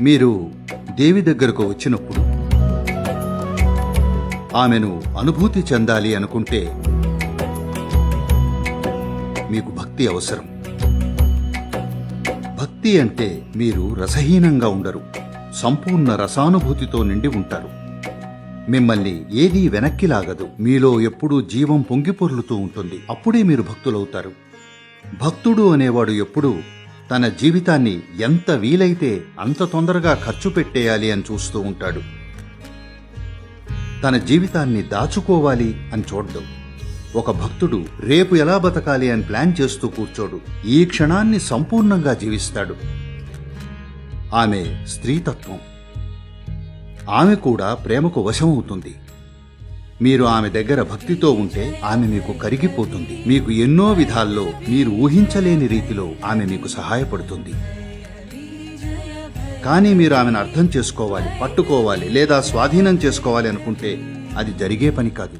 మీరు దేవి దగ్గరకు వచ్చినప్పుడు ఆమెను అనుభూతి చెందాలి అనుకుంటే మీకు భక్తి అవసరం. భక్తి అంటే మీరు రసహీనంగా ఉండరు. సంపూర్ణ రసానుభూతితో నిండి ఉంటారు. మిమ్మల్ని ఏదీ వెనక్కి లాగదు. మీలో ఎప్పుడూ జీవం పొంగిపొర్లుతూ ఉంటుంది. అప్పుడే మీరు భక్తులవుతారు. భక్తుడు అనేవాడు ఎప్పుడూ తన జీవితాన్ని ఎంత వీలైతే అంత తొందరగా ఖర్చు పెట్టేయాలి అని చూస్తూ ఉంటాడు. తన జీవితాన్ని దాచుకోవాలి అని చూడడం. ఒక భక్తుడు రేపు ఎలా బతకాలి అని ప్లాన్ చేస్తూ కూర్చోడు. ఈ క్షణాన్ని సంపూర్ణంగా జీవిస్తాడు. ఆమె స్త్రీతత్వం. ఆమె కూడా ప్రేమకు వశమవుతుంది. మీరు ఆమె దగ్గర భక్తితో ఉంటే ఆమె మీకు కరిగిపోతుంది. మీకు ఎన్నో విధాల్లో మీరు ఊహించలేని రీతిలో ఆమె మీకు సహాయపడుతుంది. కానీ మీరు ఆమెను అర్థం చేసుకోవాలి పట్టుకోవాలి లేదా స్వాధీనం చేసుకోవాలి అనుకుంటే అది జరిగే పని కాదు.